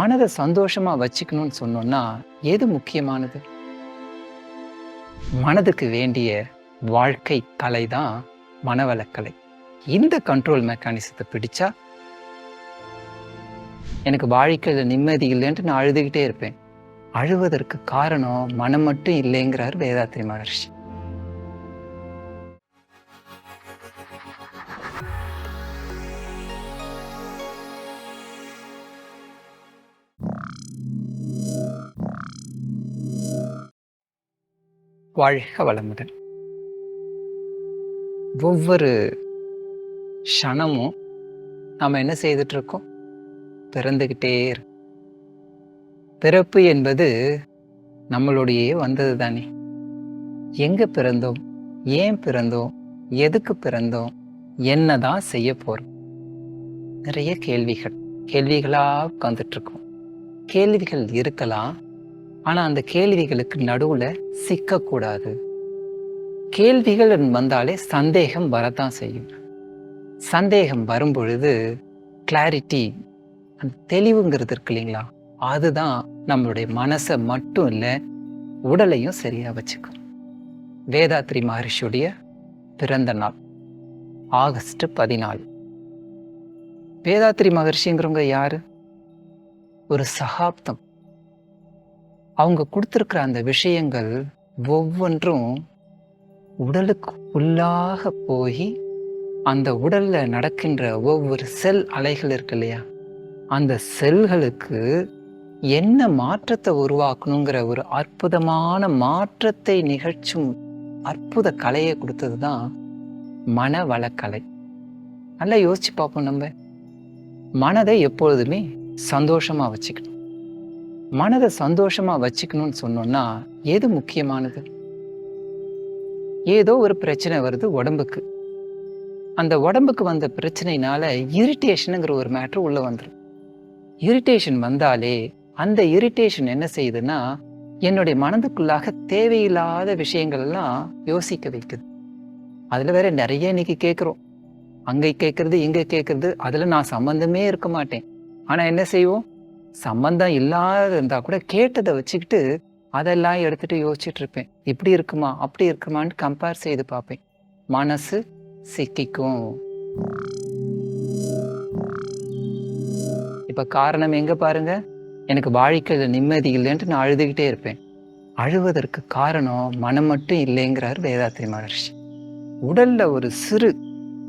மனதை சந்தோஷமா வச்சுக்கணும்னு சொன்னோம்னா எது முக்கியமானது? மனதுக்கு வேண்டிய வாழ்க்கை கலை தான் மனவளக்கலை. இந்த கண்ட்ரோல் மெக்கானிசத்தை பிடிச்சா எனக்கு வாழ்க்கையில் நிம்மதி இல்லைன்ட்டு நான் அழுதுகிட்டே இருப்பேன். அழுவதற்கு காரணம் மனம் மட்டும் இல்லைங்கிறார் வேதாத்ரி மகர்ஷி. வாழ்க வளமுடன். ஒவ்வொரு க்ஷணமும் நாம் என்ன செய்துட்டு இருக்கோம் பிறந்துக்கிட்டே பிறப்பு என்பது நம்மளுடைய வந்தது தானே. எங்கே பிறந்தோம்? ஏன் பிறந்தோம்? எதுக்கு பிறந்தோம்? என்ன தான் செய்ய போகிறோம் நிறைய கேள்விகள் கேள்விகளாக உட்காந்துட்ருக்கோம் கேள்விகள் இருக்கலாம் ஆனா அந்த கேள்விகளுக்கு நடுவுல சிக்கக்கூடாது. கேள்விகள் வந்தாலே சந்தேகம் வரத்தான் செய்யும். சந்தேகம் வரும் பொழுது கிளாரிட்டி அந்த தெளிவுங்கிறது இருக்கு இல்லைங்களா? அதுதான் நம்மளுடைய மனசை மட்டும் இல்லை உடலையும் சரியா வச்சுக்கும். வேதாத்ரி மகரிஷியுடைய பிறந்த நாள் ஆகஸ்ட் பதினாலு. வேதாத்ரி மகர்ஷிங்கிறவங்க யாரு? ஒரு சகாப்தம். அவங்க கொடுத்துருக்குற அந்த விஷயங்கள் ஒவ்வொன்றும் உடலுக்கு உள்ளாக போய் அந்த உடலில் நடக்கின்ற ஒவ்வொரு செல் அலைகள் இருக்கு இல்லையா? அந்த செல்களுக்கு என்ன மாற்றத்தை உருவாக்கணுங்கிற ஒரு அற்புதமான மாற்றத்தை நிகழ்ச்சும் அற்புத கலையை கொடுத்தது தான் மனவளக்கலை. நல்லா யோசிச்சு பார்ப்போம் நம்ம. மனதை எப்பொழுதுமே சந்தோஷமாக வச்சுக்கணும். மனதை சந்தோஷமா வச்சுக்கணும்னு சொன்னோம்னா எது முக்கியமானது? ஏதோ ஒரு பிரச்சனை வருது உடம்புக்கு. அந்த உடம்புக்கு வந்த பிரச்சனைனால இரிட்டேஷனுங்கிற ஒரு மேட்ரு உள்ள வந்துடும் இரிட்டேஷன் வந்தாலே அந்த இரிட்டேஷன் என்ன செய்யுதுன்னா என்னுடைய மனதுக்குள்ளாக தேவையில்லாத விஷயங்கள்லாம் யோசிக்க வைக்குது. அதில் வேற நிறைய இன்னைக்கு கேட்குறோம் அங்கே கேட்கறது இங்கே கேட்கறது அதில் நான் சம்மந்தமே இருக்க மாட்டேன். ஆனால் என்ன செய்வோம்? சம்பந்தம் இல்லாத இருந்தால் கூட கேட்டதை வச்சுக்கிட்டு அதெல்லாம் எடுத்துகிட்டு யோசிச்சுட்டு இருப்பேன் இப்படி இருக்குமா அப்படி இருக்குமான்னு கம்பேர் செய்து பார்ப்பேன். மனசு சிக்கிக்கும். இப்போ காரணம் எங்கே பாருங்க? எனக்கு வாழ்க்கையில் நிம்மதி இல்லைன்ட்டு நான் அழுதுகிட்டே இருப்பேன். அழுவதற்கு காரணம் மனம் மட்டும் இல்லைங்கிறார் வேதாத்திரி மகர்ஷி. உடல்ல ஒரு சிறு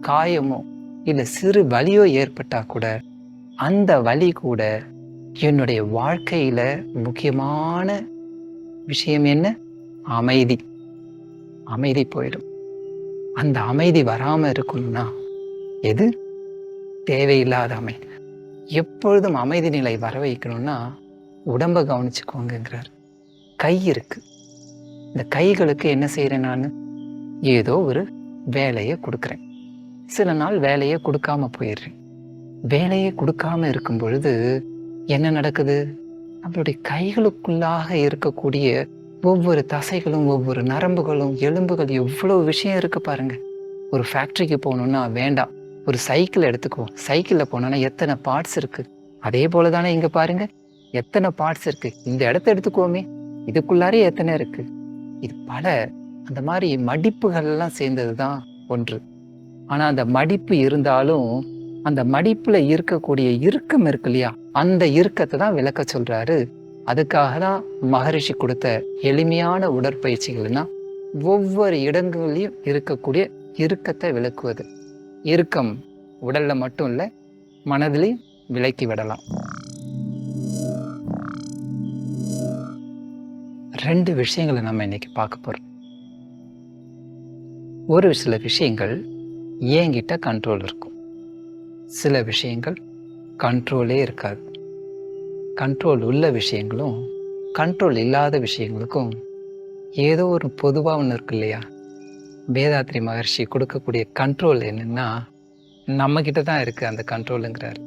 காயமோ இல்லை சிறு வலியோ ஏற்பட்டால் கூட அந்த வலி கூட என்னுடைய வாழ்க்கையில முக்கியமான விஷயம் என்ன? அமைதி. அமைதி போயிடும். அந்த அமைதி வராம இருக்கணும்னா எது? தேவையில்லாத அமைதி. எப்பொழுதும் அமைதி நிலை வர வைக்கணும்னா உடம்ப கவனிச்சுக்கோங்கிறார் கை இருக்கு. இந்த கைகளுக்கு என்ன செய்கிறேன் நான்? ஏதோ ஒரு வேலையை கொடுக்குறேன். சில நாள் வேலையை கொடுக்காம போயிடுறேன். வேலையை கொடுக்காம இருக்கும் பொழுது என்ன நடக்குது? நம்மளுடைய கைகளுக்குள்ளாக இருக்கக்கூடிய ஒவ்வொரு தசைகளும் ஒவ்வொரு நரம்புகளும் எலும்புகள் எவ்வளோ விஷயம் இருக்கு பாருங்க. ஒரு ஃபேக்ட்ரிக்கு போகணும்னா வேண்டாம். ஒரு சைக்கிள் எடுத்துக்குவோம். சைக்கிளில் போனோம்னா எத்தனை பார்ட்ஸ் இருக்கு? அதே போல தானே இங்கே பாருங்க. எத்தனை பார்ட்ஸ் இருக்கு? இந்த இடத்த எடுத்துக்குவோமே. இதுக்குள்ளாரே எத்தனை இருக்கு? இது பல அந்த மாதிரி மடிப்புகள்லாம் சேர்ந்தது தான் ஒன்று. ஆனால் அந்த மடிப்பு இருந்தாலும் அந்த மடிப்புல இருக்கக்கூடிய இறுக்கம் இருக்கு இல்லையா? அந்த இறுக்கத்தை தான் விளக்க சொல்றாரு. அதுக்காக தான் மகரிஷி கொடுத்த எளிமையான உடற்பயிற்சிகள்னா ஒவ்வொரு இடங்களிலையும் இருக்கக்கூடிய இறுக்கத்தை விளக்குவது. இறுக்கம் உடல்ல மட்டும் இல்லை மனதிலையும் விலக்கி விடலாம். ரெண்டு விஷயங்களை நம்ம இன்னைக்கு பார்க்க போறோம். ஒரு சில விஷயங்கள் என்கிட்ட கண்ட்ரோல் இருக்கும். சில விஷயங்கள் கண்ட்ரோலே இருக்காது. கண்ட்ரோல் உள்ள விஷயங்களும் கண்ட்ரோல் இல்லாத விஷயங்களுக்கும் ஏதோ ஒரு பொதுவாக ஒன்று இருக்கு இல்லையா? வேதாத்ரி மகர்ஷி கொடுக்கக்கூடிய கண்ட்ரோல் என்னென்னா நம்மக்கிட்ட தான் இருக்குது அந்த கண்ட்ரோலுங்கிறார்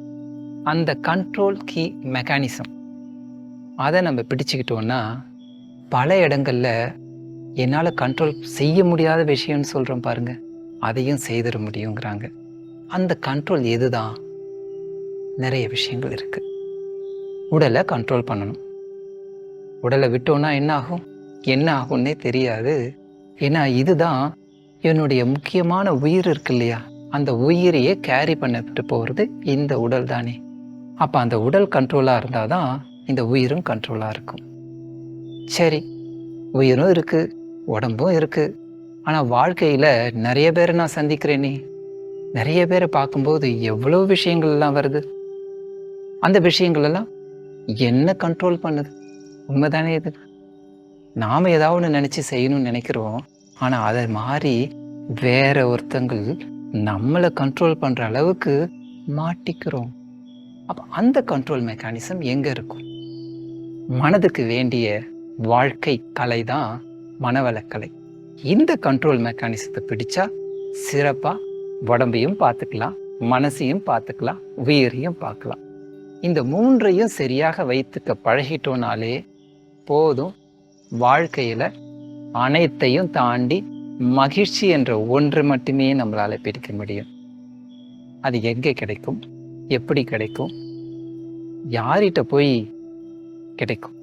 அந்த கண்ட்ரோல் கீ மெக்கானிசம் அதை நம்ம பிடிச்சிக்கிட்டோன்னா பல இடங்களில் என்னால் கண்ட்ரோல் செய்ய முடியாத விஷயம்னு சொல்கிறோம் பாருங்கள் அதையும் செய்திட முடியுங்கிறாங்க. அந்த கண்ட்ரோல் எதுதான்? நிறைய விஷயங்கள் இருக்குது உடலை கண்ட்ரோல் பண்ணணும். உடலை விட்டோன்னா என்ன ஆகும்? என்ன ஆகும்னே தெரியாது. ஏன்னா இதுதான் என்னுடைய முக்கியமான உயிர் இருக்கு இல்லையா? அந்த உயிரையே கேரி பண்ணிட்டு போகிறது இந்த உடல் தானே. அப்போ அந்த உடல் கண்ட்ரோலாக இருந்தால் தான் இந்த உயிரும் கண்ட்ரோலாக இருக்கும். சரி உயிரும் இருக்குது உடம்பும் இருக்குது ஆனால் வாழ்க்கையில் நிறைய பேரை நான் சந்திக்கிறேனே. நிறைய பேரை பார்க்கும்போது எவ்வளோ விஷயங்கள்லாம் வருது. அந்த விஷயங்களெல்லாம் என்ன கண்ட்ரோல் பண்ணுது? உண்மைதானே இது? நாம் ஏதாவது ஒன்று நினச்சி செய்யணும்னு நினைக்கிறோம். ஆனால் அதை மாறி வேற ஒருத்தங்கள் நம்மளை கண்ட்ரோல் பண்ணுற அளவுக்கு மாட்டிக்கிறோம். அப்போ அந்த கண்ட்ரோல் மெக்கானிசம் எங்கே இருக்கும்? மனதுக்கு வேண்டிய வாழ்க்கை கலை தான் மனவளக்கலை. இந்த கண்ட்ரோல் மெக்கானிசத்தை பிடிச்சா சிறப்பாக உடம்பையும் பார்த்துக்கலாம் மனசையும் பார்த்துக்கலாம் உயிரையும் பார்க்கலாம். இந்த மூன்றையும் சரியாக வைத்துக்க பழகிட்டோனாலே போதும். வாழ்க்கையில் அனைத்தையும் தாண்டி மகிழ்ச்சி என்ற ஒன்று மட்டுமே நம்மளால் பிடிக்க முடியும். அது எங்கே கிடைக்கும்? எப்படி கிடைக்கும்? யார்கிட்ட போய் கிடைக்கும்?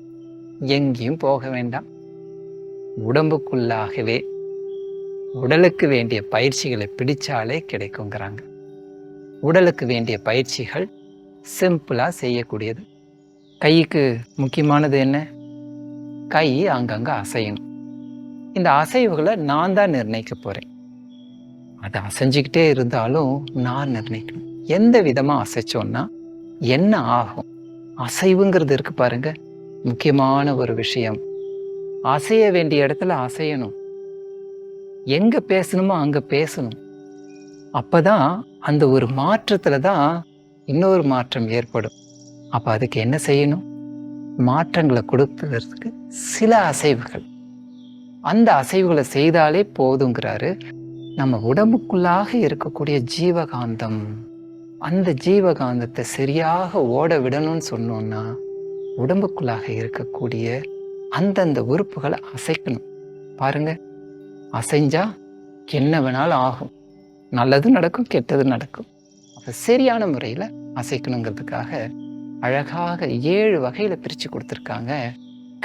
எங்கேயும் போக வேண்டாம். உடம்புக்குள்ளாகவே உடலுக்கு வேண்டிய பயிற்சிகளை பிடிச்சாலே கிடைக்குங்கிறாங்க. உடலுக்கு வேண்டிய பயிற்சிகள் சிம்பிளாக செய்யக்கூடியது. கைக்கு முக்கியமானது என்ன? கை அங்கங்கே அசையணும். இந்த அசைவுகளை நான் தான் நிர்ணயிக்க போகிறேன் அது அசைஞ்சிக்கிட்டே இருந்தாலும் நான் நிர்ணயிக்கணும். எந்த விதமாக அசைச்சோன்னா என்ன ஆகும்? அசைவுங்கிறது இருக்கு பாருங்க. முக்கியமான ஒரு விஷயம். அசைய வேண்டிய இடத்துல அசையணும். எங்கே பேசணுமோ அங்கே பேசணும். அப்போ தான் அந்த ஒரு மாற்றத்தில் தான் இன்னொரு மாற்றம் ஏற்படும். அப்போ அதுக்கு என்ன செய்யணும்? மாற்றங்களை கொடுத்துறதுக்கு சில அசைவுகள். அந்த அசைவுகளை செய்தாலே போதுங்கிறாரு நம்ம உடம்புக்குள்ளாக இருக்கக்கூடிய ஜீவகாந்தம். அந்த ஜீவகாந்தத்தை சரியாக ஓட விடணும்னு சொன்னோம்னா உடம்புக்குள்ளாக இருக்கக்கூடிய அந்தந்த உறுப்புகளை அசைக்கணும். பாருங்கள் அசைஞ்சா என்ன வேணாலும் ஆகும். நல்லது நடக்கும் கெட்டது நடக்கும். அப்போ சரியான முறையில் அசைக்கணுங்கிறதுக்காக அழகாக ஏழு வகையில் பிரித்து கொடுத்துருக்காங்க.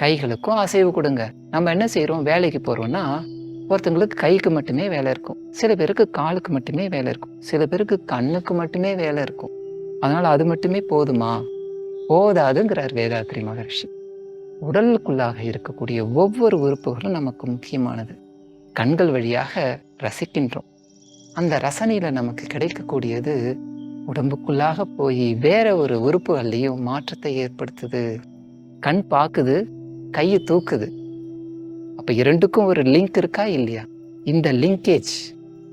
கைகளுக்கும் அசைவு கொடுங்க. நம்ம என்ன செய்கிறோம் வேலைக்கு போகிறோம்னா ஒருத்தங்களுக்கு கைக்கு மட்டுமே வேலை இருக்கும். சில பேருக்கு காலுக்கு மட்டுமே வேலை இருக்கும். சில பேருக்கு கண்ணுக்கு மட்டுமே வேலை இருக்கும். அதனால் அது மட்டுமே போதுமா? போதாதுங்கிறார் வேதாத்ரி மகர்ஷி. உடலுக்குள்ளாக இருக்கக்கூடிய ஒவ்வொரு உறுப்புகளும் நமக்கு முக்கியமானது. கண்கள் வழியாக ரசிக்கின்றோம். அந்த ரசனையில் நமக்கு கிடைக்கக்கூடியது உடம்புக்குள்ளாக போய் வேற ஒரு உறுப்புகள்லையும் மாற்றத்தை ஏற்படுத்துது. கண் பார்க்குது கையை தூக்குது. அப்போ இரண்டுக்கும் ஒரு லிங்க் இருக்கா இல்லையா? இந்த லிங்கேஜ்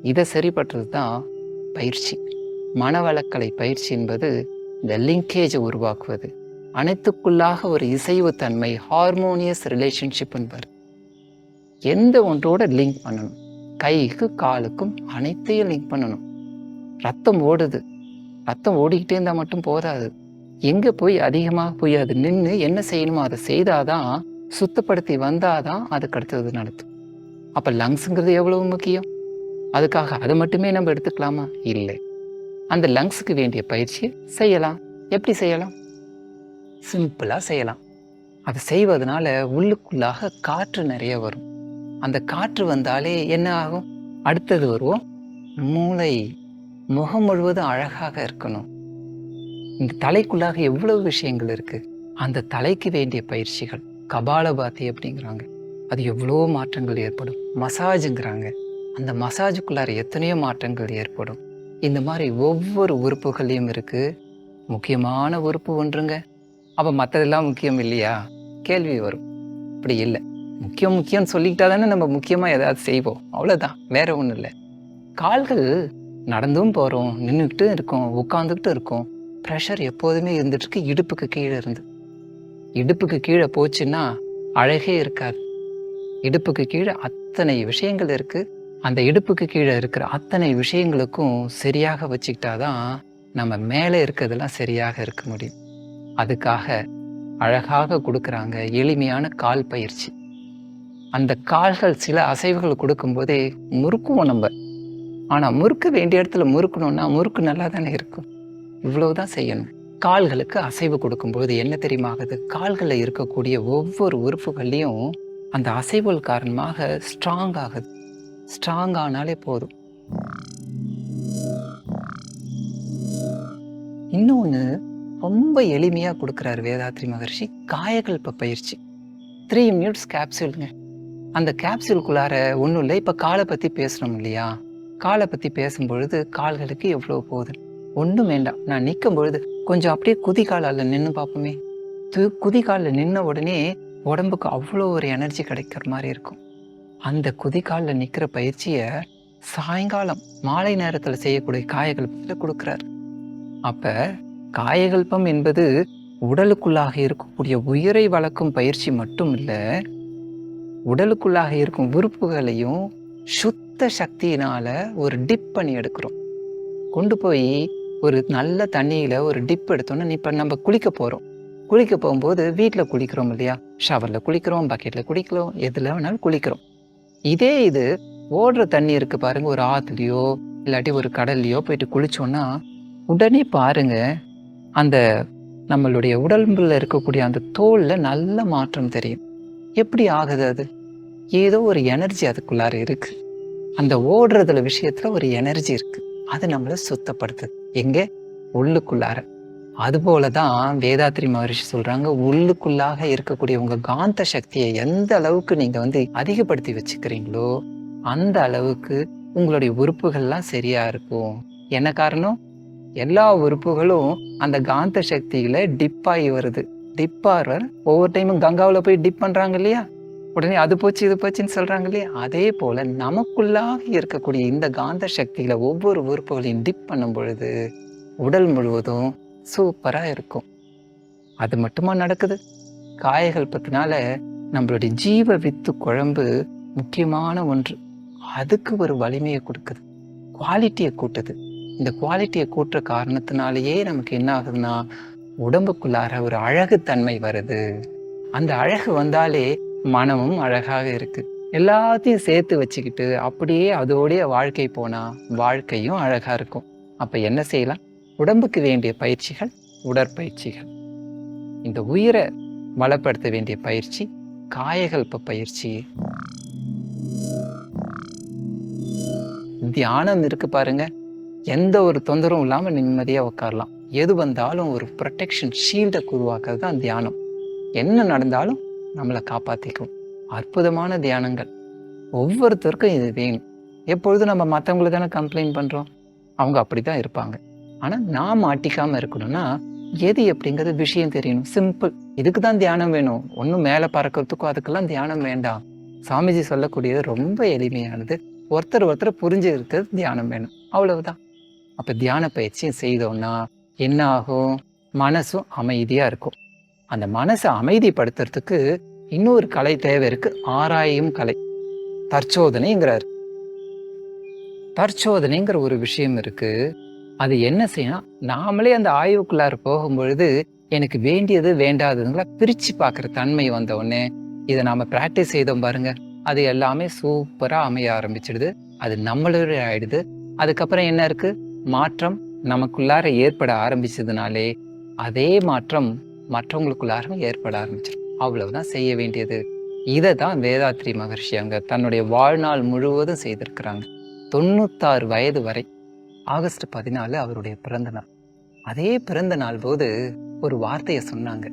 இதை சரிபடுறது தான் பயிற்சி. மனவளக்கலை பயிற்சி என்பது இந்த லிங்கேஜை உருவாக்குவது. அனைத்துக்குள்ளாக ஒரு இசைவு தன்மை ஹார்மோனியஸ் ரிலேஷன்ஷிப் என்பார் எந்த ஒன்றோட லிங்க் பண்ணணும். கைக்கு காலுக்கும் அனைத்தையும் லிங்க் பண்ணணும். ரத்தம் ஓடுது. ரத்தம் ஓடிக்கிட்டே இருந்தால் மட்டும் போதாது. எங்கே போய் அதிகமாக போய் அது நின்று என்ன செய்யணுமோ அதை செய்தாதான் சுத்தப்படுத்தி வந்தாதான் அதுக்கு அடுத்தது நடத்தும் அப்போ லங்ஸுங்கிறது எவ்வளவு முக்கியம்? அதுக்காக அதை மட்டுமே நம்ம எடுத்துக்கலாமா? இல்லை. அந்த லங்ஸுக்கு வேண்டிய பயிற்சியை செய்யலாம். எப்படி செய்யலாம்? சிம்பிளாக செய்யலாம். அதை செய்வதனால உள்ளுக்குள்ளாக காற்று நிறைய வரும். அந்த காற்று வந்தாலே என்ன ஆகும்? அடுத்தது வருவோம். மூளை முகம் முழுவதும் அழகாக இருக்கணும். இந்த தலைக்குள்ளாக எவ்வளவு விஷயங்கள் இருக்கு? அந்த தலைக்கு வேண்டிய பயிற்சிகள் கபாலபாத்தி அப்படிங்கிறாங்க. அது எவ்வளோ மாற்றங்கள் ஏற்படும். மசாஜுங்கிறாங்க. அந்த மசாஜுக்குள்ளார எத்தனையோ மாற்றங்கள் ஏற்படும். இந்த மாதிரி ஒவ்வொரு உறுப்புகளையும் இருக்கு. முக்கியமான உறுப்பு ஒன்றுங்க. அப்போ மற்றதெல்லாம் முக்கியம் இல்லையா? கேள்வி வரும். அப்படி இல்லை. முக்கியம் முக்கியம்னு சொல்லிக்கிட்டா தானே நம்ம முக்கியமாக ஏதாவது செய்வோம். அவ்வளோதான் வேற ஒன்றும் இல்லை. கால்கள் நடந்தும் போகிறோம் நின்றுக்கிட்டும் இருக்கோம் உட்காந்துக்கிட்டு இருக்கோம். ப்ரெஷர் எப்போதுமே இருந்துட்டுருக்கு இடுப்புக்கு கீழே இருந்து. இடுப்புக்கு கீழே போச்சுன்னா அழகே இருக்காது. இடுப்புக்கு கீழே அத்தனை விஷயங்கள் இருக்குது அந்த இடுப்புக்கு கீழே இருக்கிற அத்தனை விஷயங்களுக்கும் சரியாக வச்சுக்கிட்டா தான் நம்ம மேலே இருக்கிறதெல்லாம் சரியாக இருக்க முடியும். அதுக்காக அழகாக கொடுக்குறாங்க எளிமையான கால் பயிற்சி. அந்த கால்கள் சில அசைவுகள் கொடுக்கும்போதே முறுக்குவோம் நம்ம. ஆனால் முறுக்க வேண்டிய இடத்துல முறுக்கணும்னா முறுக்கு நல்லா தானே இருக்கும். இவ்வளவுதான் செய்யணும். கால்களுக்கு அசைவு கொடுக்கும்போது என்ன தெரியுமா ஆகுது? கால்களில் இருக்கக்கூடிய ஒவ்வொரு உறுப்புகள்லையும் அந்த அசைவுகள் காரணமாக ஸ்ட்ராங் ஆகுது. ஸ்ட்ராங் ஆனாலே போதும். இன்னொன்று ரொம்ப எளிமையாக கொடுக்குறாரு வேதாத்ரி மகர்ஷி. காயகல்ப பயிற்சி. த்ரீ மினிட்ஸ் கேப்சூலுங்க அந்த கேப்சூலுக்குள்ளார ஒன்றும் இல்லை இப்போ காலை பற்றி பேசுகிறோம் இல்லையா? காலை பற்றி பேசும்பொழுது கால்களுக்கு எவ்வளோ போகுது? ஒன்றும் வேண்டாம். நான் நிற்கும் பொழுது கொஞ்சம் அப்படியே குதிகாலில் நின்று பார்ப்போமே. து குதிகாலில் நின்ன உடனே உடம்புக்கு அவ்வளோ ஒரு எனர்ஜி கிடைக்கிற மாதிரி இருக்கும். அந்த குதிகாலில் நிற்கிற பயிற்சியை சாயங்காலம் மாலை நேரத்தில் செய்யக்கூடிய காயகல்பத்தில் கொடுக்குறாரு. அப்போ காயகல்பம் என்பது உடலுக்குள்ளாக இருக்கக்கூடிய உயிரை வளர்க்கும் பயிற்சி மட்டும் இல்லை உடலுக்குள்ளாக இருக்கும் உறுப்புகளையும் சுத்த சக்தியினால ஒரு டிப் பண்ணி எடுக்கிறோம். கொண்டு போய் ஒரு நல்ல தண்ணியில் ஒரு டிப் எடுத்தோன்னா இப்போ நம்ம குளிக்க போகிறோம் குளிக்க போகும்போது வீட்டில் குளிக்கிறோம் இல்லையா? ஷவரில் குளிக்கிறோம் பக்கெட்டில் குளிக்கிறோம் எதில் வேணாலும் குளிக்கிறோம். இதே இது ஓடுற தண்ணி இருக்கு பாருங்க ஒரு ஆற்றுலையோ இல்லாட்டி ஒரு கடல்லையோ போயிட்டு குளித்தோன்னா உடனே பாருங்க அந்த நம்மளுடைய உடம்புல இருக்கக்கூடிய அந்த தோலில் நல்ல மாற்றம் தெரியும். எப்படி ஆகுது அது? ஏதோ ஒரு எனர்ஜி அதுக்குள்ளார இருக்கு. அந்த ஓடுறதுல விஷயத்துல ஒரு எனர்ஜி இருக்கு. அது நம்மளை சுத்தப்படுத்துது. எங்க? உள்ளுக்குள்ளார. அதுபோல தான் வேதாத்ரி மகரிஷி சொல்றாங்க உள்ளுக்குள்ளாக இருக்கக்கூடிய உங்க காந்த சக்தியை எந்த அளவுக்கு நீங்க வந்து அதிகப்படுத்தி வச்சுக்கிறீங்களோ அந்த அளவுக்கு உங்களுடைய உறுப்புகள்லாம் சரியா இருக்கும். என்ன காரணம்? எல்லா உறுப்புகளும் அந்த காந்த சக்தியில டிப் ஆகி வருது. டிப் ஆர்வர் ஒவ்வொரு டைமும் கங்காவில் போய் டிப் பண்ணுறாங்க இல்லையா? உடனே அது போச்சு இது போச்சுன்னு சொல்கிறாங்க இல்லையா? அதே போல் நமக்குள்ளாக இருக்கக்கூடிய இந்த காந்த சக்திகளை ஒவ்வொரு உறுப்புகளையும் டிப் பண்ணும் பொழுது உடல் முழுவதும் சூப்பராக இருக்கும். அது மட்டுமா நடக்குது? காயகல்பத்தினால நம்மளுடைய ஜீவ வித்து குழம்பு முக்கியமான ஒன்று. அதுக்கு ஒரு வலிமையை கொடுக்குது. குவாலிட்டியை கூட்டுது. இந்த குவாலிட்டியை கூட்டுற காரணத்தினாலேயே நமக்கு என்ன ஆகுதுன்னா உடம்புக்குள்ளார ஒரு அழகு தன்மை வருது. அந்த அழகு வந்தாலே மனமும் அழகாக இருக்கு. எல்லாத்தையும் சேர்த்து வச்சுக்கிட்டு அப்படியே அதோடைய வாழ்க்கை போனா வாழ்க்கையும் அழகா இருக்கும். அப்ப என்ன செய்யலாம்? உடம்புக்கு வேண்டிய பயிற்சிகள் உடற்பயிற்சிகள். இந்த உயிரை வளப்படுத்த வேண்டிய பயிற்சி காயகல்ப பயிற்சி. தியானம் இருக்கு பாருங்க. எந்த ஒரு தொந்தரவும் இல்லாம நிம்மதியா உட்காரலாம். எது வந்தாலும் ஒரு ப்ரொடெக்ஷன் ஷீல்டை உருவாக்குறது தான் தியானம். என்ன நடந்தாலும் நம்மளை காப்பாற்றிக்கும் அற்புதமான தியானங்கள். ஒவ்வொருத்தருக்கும் இது வேணும். எப்பொழுதும் நம்ம மற்றவங்களை தானே கம்ப்ளைண்ட் பண்ணுறோம் அவங்க அப்படி தான் இருப்பாங்க. ஆனால் நான் மாட்டிக்காமல் இருக்கணும்னா எது எப்படிங்கிறது விஷயம் தெரியணும். சிம்பிள் இதுக்கு தான் தியானம் வேணும். ஒன்றும் மேலே பறக்கிறதுக்கோ அதுக்கெல்லாம் தியானம் வேண்டாம். சாமிஜி சொல்லக்கூடியது ரொம்ப எளிமையானது. ஒருத்தர் ஒருத்தர் புரிஞ்சு இருக்கிறது தியானம் வேணும். அவ்வளவுதான். அப்போ தியான பயிற்சியும் செய்தோம்னா என்ன ஆகும் மனசும் அமைதியாக இருக்கும். அந்த மனசை அமைதிப்படுத்துறதுக்கு இன்னொரு கலை தேவை இருக்கு. ஆராயும் கலை. தற்சோதனைங்கிறார். தற்சோதனைங்கிற ஒரு விஷயம் இருக்கு. அது என்ன செய்யணும் நாமளே அந்த ஆய்வுக்குள்ளார போகும்பொழுது எனக்கு வேண்டியது வேண்டாததுங்களா பிரிச்சு பார்க்குற தன்மை வந்த உடனே இதை நாம் ப்ராக்டிஸ் செய்தோம் பாருங்க. அது எல்லாமே சூப்பராக அமைய ஆரம்பிச்சிடுது. அது நம்மளுடைய ஆயிடுது. அதுக்கப்புறம் என்ன இருக்கு? மாற்றம் நமக்குள்ளார ஏற்பட ஆரம்பிச்சதுனாலே அதே மாற்றம் மற்றவங்களுக்குள்ளாரும் ஏற்பட ஆரம்பிச்சிடும் அவ்வளவுதான் செய்ய வேண்டியது. இதை தான் வேதாத்ரி மகர்ஷி அவங்க தன்னுடைய வாழ்நாள் முழுவதும் செய்திருக்கிறாங்க. தொண்ணூத்தாறு வயது வரை ஆகஸ்ட் பதினாலு அவருடைய பிறந்த நாள். அதே பிறந்த நாள் போது ஒரு வார்த்தையை சொன்னாங்க.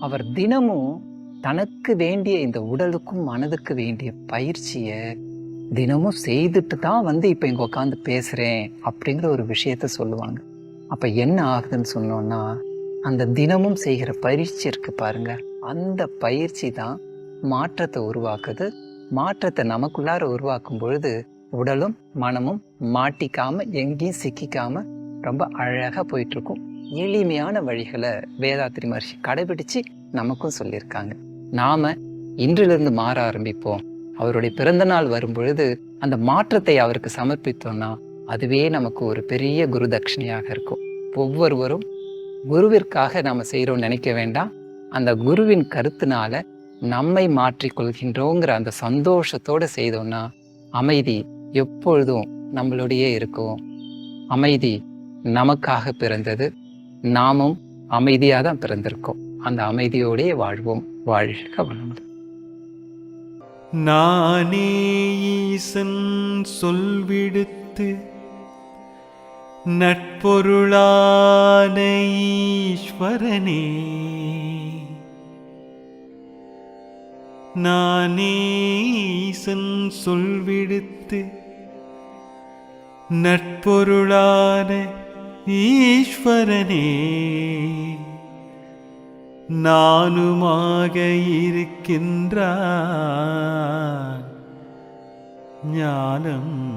அவர் தினமும் தனக்கு வேண்டிய இந்த உடலுக்கும் மனதுக்கு வேண்டிய பயிற்சியை தினமும் செய்துட்டு தான் வந்து இப்போ இங்கே உட்காந்து பேசுகிறேன் அப்படிங்கிற ஒரு விஷயத்த சொல்லுவாங்க. அப்போ என்ன ஆகுதுன்னு சொன்னோன்னா அந்த தினமும் செய்கிற பயிற்சி இருக்கு பாருங்க. அந்த பயிற்சி தான் மாற்றத்தை உருவாக்குது. மாற்றத்தை நமக்குள்ளார உருவாக்கும் பொழுது உடலும் மனமும் மாட்டிக்காம எங்கேயும் சிக்கிக்காம ரொம்ப அழகாக போயிட்டு இருக்கும் எளிமையான வழிகளை வேதாத்திரி மகர்ஷி கடைபிடிச்சு நமக்கும் சொல்லியிருக்காங்க. நாம இன்றிலிருந்து மாற ஆரம்பிப்போம். அவருடைய பிறந்த நாள் வரும் பொழுது அந்த மாற்றத்தை அவருக்கு சமர்ப்பித்தோம்னா அதுவே நமக்கு ஒரு பெரிய குரு தட்சிணையாக இருக்கும். ஒவ்வொருவரும் குருவிற்காக நாம் செய்கிறோம் நினைக்க வேண்டாம். அந்த குருவின் கருத்தினால நம்மை மாற்றிக்கொள்கின்றோங்கிற அந்த சந்தோஷத்தோடு செய்தோம்னா அமைதி எப்பொழுதும் நம்மளுடைய இருக்கும். அமைதி நமக்காக பிறந்தது. நாமும் அமைதியாக தான் பிறந்திருக்கோம். அந்த அமைதியோடே வாழ்வோம். வாழ்க வளமுடன். நானே ஈசன் சொல்விடுத்து நட்பொருளான ஈஸ்வரனே. நானே ஈசன் சொல்விடுத்து நட்பொருளான ஈஸ்வரனே. நானுமாக இருக்கின்றான். ஞானம்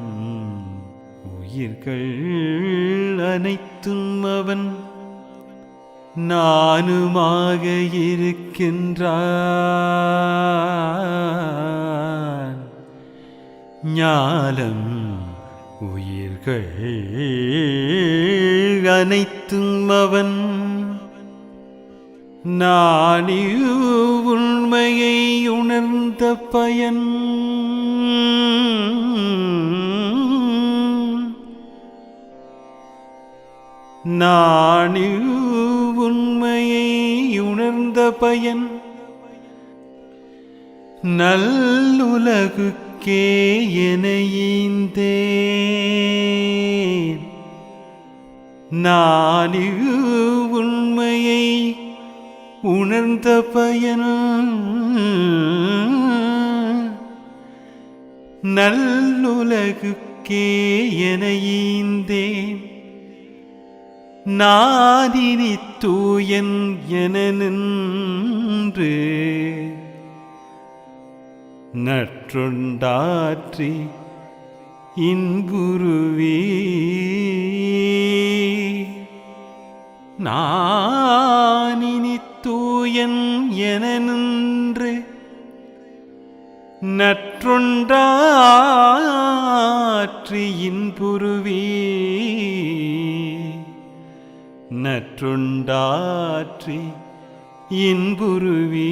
உயிர்கள் அனைத்தும் அவன். நானுமாக இருக்கின்றான். ஞானம் உயிர்கள் அனைத்தும் அவன். நானி உண்மையை உணர்ந்த பயன். நானி உண்மையை உணர்ந்த பயன். நல்லுலகுக்கே என ஈந்தேன் நானி உண்மையை உணர்ந்த பயன். நல்லுலகுக்கே என ஈந்தேன். நாதினி தூயன் என நின்று. நற்றுண்டாற்றி இன்புருவே. நானினி தூயன் என நின்று நற்றுண்டாற்றியின் புருவி நற்றுண்டாற்றி இன்புருவீ.